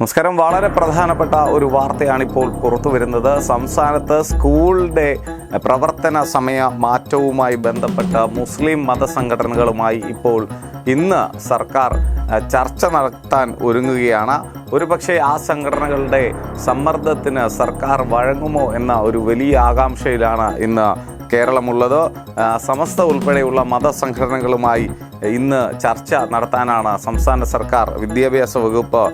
നമസ്കാരം. വളരെ പ്രധാനപ്പെട്ട ഒരു വാർത്തയാണിപ്പോൾ പുറത്തു വരുന്നത്. സംസ്ഥാനത്ത് സ്കൂളിന്റെ പ്രവർത്തന സമയ മാറ്റവുമായി ബന്ധപ്പെട്ട് മുസ്ലിം മതസംഘടനകളുമായി ഇപ്പോൾ ഇന്ന് സർക്കാർ ചർച്ച നടത്താൻ ഒരുങ്ങുകയാണ്. ഒരുപക്ഷെ ആ സംഘടനകളുടെ സമ്മർദ്ദത്തിന് സർക്കാർ വഴങ്ങുമോ എന്ന ഒരു വലിയ ആകാംക്ഷയിലാണ് ഇന്ന് കേരളമുള്ളത്. സമസ്ത ഉൾപ്പെടെയുള്ള മതസംഘടനകളുമായി ഇന്ന് ചർച്ച നടത്താനാണ് സംസ്ഥാന സർക്കാർ വിദ്യാഭ്യാസ വകുപ്പ്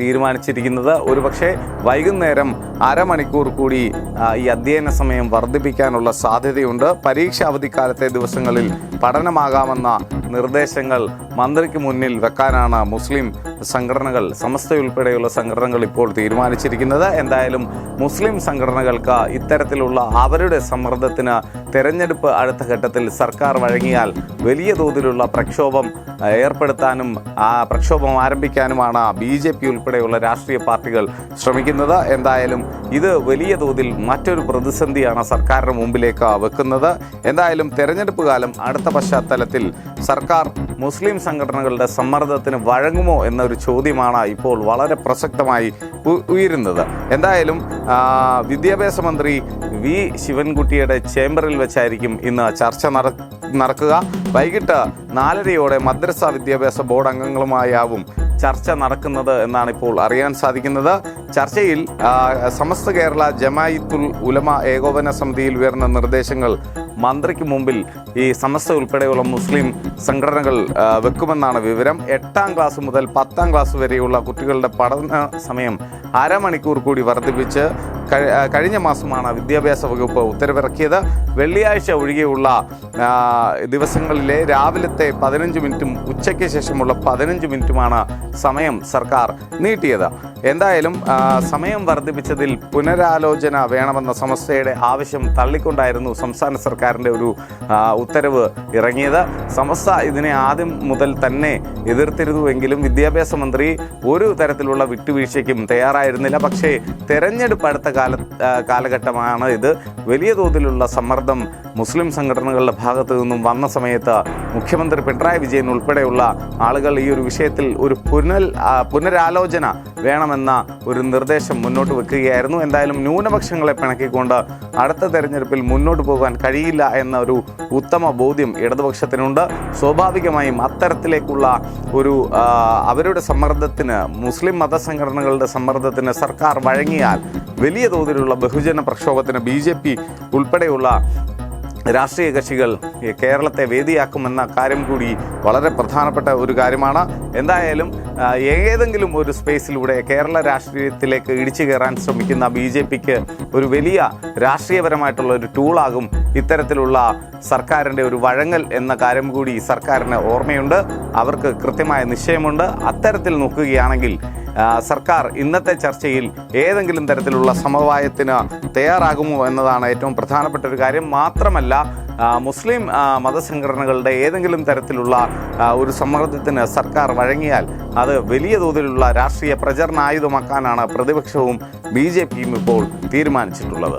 തീരുമാനിച്ചിരിക്കുന്നത്. ഒരുപക്ഷെ വൈകുന്നേരം അരമണിക്കൂർ കൂടി ഈ അധ്യയന സമയം വർദ്ധിപ്പിക്കാനുള്ള സാധ്യതയുണ്ട്. പരീക്ഷ അവധിക്കാലത്തെ ദിവസങ്ങളിൽ പഠനമാകാമെന്ന നിർദ്ദേശങ്ങൾ മന്ത്രിക്ക് മുന്നിൽ വെക്കാനാണ് മുസ്ലിം സംഘടനകൾ സമസ്തയുൾപ്പെടെയുള്ള സംഘടനകൾ ഇപ്പോൾ തീരുമാനിച്ചിരിക്കുന്നത്. എന്തായാലും മുസ്ലിം സംഘടനകൾക്ക് ഇത്തരത്തിലുള്ള അവരുടെ സമ്മർദ്ദത്തിന് തെരഞ്ഞെടുപ്പ് അടുത്ത ഘട്ടത്തിൽ സർക്കാർ വഴങ്ങിയാൽ വലിയ തോതിലുള്ള പ്രക്ഷോഭം ഏർപ്പെടുത്താനും ആ പ്രക്ഷോഭം ആരംഭിക്കാനുമാണ് ബി ജെ പി ഉൾപ്പെടെയുള്ള രാഷ്ട്രീയ പാർട്ടികൾ ശ്രമിക്കുന്നത്. എന്തായാലും ഇത് വലിയ തോതിൽ മറ്റൊരു പ്രതിസന്ധിയാണ് സർക്കാരിന് മുമ്പിലേക്ക് വെക്കുന്നത്. എന്തായാലും തെരഞ്ഞെടുപ്പ് കാലം അടുത്ത പശ്ചാത്തലത്തിൽ സർക്കാർ മുസ്ലിം സംഘടനകളുടെ സമ്മർദ്ദത്തിന് വഴങ്ങുമോ എന്നൊരു ചോദ്യമാണ് ഇപ്പോൾ വളരെ പ്രസക്തമായി ഉയരുന്നത്. എന്തായാലും വിദ്യാഭ്യാസ മന്ത്രി വി. ശിവൻകുട്ടിയുടെ ചേംബറിൽ വെച്ചായിരിക്കും ഇന്ന് ചർച്ച നട നടക്കുക. വൈകിട്ട് നാലരയോടെ മദ്രസ വിദ്യാഭ്യാസ ബോർഡ് അംഗങ്ങളുമായാവും ചർച്ച നടക്കുന്നത് എന്നാണ് ഇപ്പോൾ അറിയാൻ സാധിക്കുന്നത്. ചർച്ചയിൽ സമസ്ത കേരള ജമായിത്തുൽ ഉലമ ഏകോപന സമിതിയിൽ ഉയർന്ന നിർദ്ദേശങ്ങൾ മന്ത്രിക്ക് മുമ്പിൽ ഈ സമസ്ത ഉൾപ്പെടെയുള്ള മുസ്ലിം സംഘടനകൾ വെക്കുമെന്നാണ് വിവരം. എട്ടാം ക്ലാസ് മുതൽ പത്താം ക്ലാസ് വരെയുള്ള കുട്ടികളുടെ പഠന സമയം അരമണിക്കൂർ കൂടി വർദ്ധിപ്പിച്ച് കഴിഞ്ഞ മാസമാണ് വിദ്യാഭ്യാസ വകുപ്പ് ഉത്തരവിറക്കിയത്. വെള്ളിയാഴ്ച ഒഴികെയുള്ള ദിവസങ്ങളിലെ രാവിലത്തെ പതിനഞ്ച് മിനിറ്റും ഉച്ചയ്ക്ക് ശേഷമുള്ള പതിനഞ്ച് മിനിറ്റുമാണ് സമയം സർക്കാർ നീട്ടിയത്. എന്തായാലും സമയം വർദ്ധിപ്പിച്ചതിൽ പുനരാലോചന വേണമെന്ന സമസ്തയുടെ ആവശ്യം തള്ളിക്കൊണ്ടായിരുന്നു സംസ്ഥാന സർക്കാരിന്റെ ഒരു ഉത്തരവ് ഇറങ്ങിയത്. സമസ്ത ഇതിനെ ആദ്യം മുതൽ തന്നെ എതിർത്തിരുന്നുവെങ്കിലും വിദ്യാഭ്യാസ മന്ത്രി ഒരു തരത്തിലുള്ള വിട്ടുവീഴ്ചയ്ക്കും തയ്യാറായിരുന്നില്ല. പക്ഷേ തെരഞ്ഞെടുപ്പ് അടുത്ത കാല കാലഘട്ടമാണ് ഇത്. വലിയ തോതിലുള്ള സമ്മർദ്ദം മുസ്ലിം സംഘടനകളുടെ ഭാഗത്തു നിന്നും വന്ന സമയത്ത് മുഖ്യമന്ത്രി പിണറായി വിജയൻ ഉൾപ്പെടെയുള്ള ആളുകൾ ഈ ഒരു വിഷയത്തിൽ ഒരു പുനൽ പുനരാലോചന വേണമെന്ന ഒരു നിർദ്ദേശം മുന്നോട്ട് വെക്കുകയായിരുന്നു. എന്തായാലും ന്യൂനപക്ഷങ്ങളെ പിണക്കിക്കൊണ്ട് അടുത്ത തെരഞ്ഞെടുപ്പിൽ മുന്നോട്ട് പോകാൻ കഴിയില്ല എന്ന ഒരു ഉത്തമ ബോധ്യം ഇടതുപക്ഷത്തിനുണ്ട്. സ്വാഭാവികമായും അത്തരത്തിലേക്കുള്ള ഒരു അവരുടെ സമ്മർദ്ദത്തിന് മുസ്ലിം മതസംഘടനകളുടെ സമ്മർദ്ദത്തിന് സർക്കാർ വഴങ്ങിയാൽ വലിയ തോതിലുള്ള ബഹുജന പ്രക്ഷോഭത്തിന് ബി ജെ പി ഉൾപ്പെടെയുള്ള രാഷ്ട്രീയ കക്ഷികൾ കേരളത്തെ വേദിയാക്കുമെന്ന കാര്യം കൂടി വളരെ പ്രധാനപ്പെട്ട ഒരു കാര്യമാണ്. എന്തായാലും ഏതെങ്കിലും ഒരു സ്പേസിലൂടെ കേരള രാഷ്ട്രീയത്തിലേക്ക് ഇടിച്ചു കയറാൻ ശ്രമിക്കുന്ന ബി ജെ പിക്ക് ഒരു വലിയ രാഷ്ട്രീയപരമായിട്ടുള്ള ഒരു ടൂളാകും ഇത്തരത്തിലുള്ള സർക്കാരിന്റെ ഒരു വഴങ്ങൽ എന്ന കാര്യം കൂടി സർക്കാരിന് ഓർമ്മയുണ്ട്. അവർക്ക് കൃത്യമായ നിശ്ചയമുണ്ട്. അത്തരത്തിൽ നോക്കുകയാണെങ്കിൽ സർക്കാർ ഇന്നത്തെ ചർച്ചയിൽ ഏതെങ്കിലും തരത്തിലുള്ള സമവായത്തിന് തയ്യാറാകുമോ എന്നതാണ് ഏറ്റവും പ്രധാനപ്പെട്ട ഒരു കാര്യം. മാത്രമല്ല മുസ്ലിം മതസംഘടനകളുടെ ഏതെങ്കിലും തരത്തിലുള്ള ഒരു സമ്മർദ്ദത്തിന് സർക്കാർ വഴങ്ങിയാൽ അത് വലിയ തോതിലുള്ള രാഷ്ട്രീയ പ്രചരണ ആയുധമാക്കാനാണ് പ്രതിപക്ഷവും ബി ജെ പിയും ഇപ്പോൾ തീരുമാനിച്ചിട്ടുള്ളത്.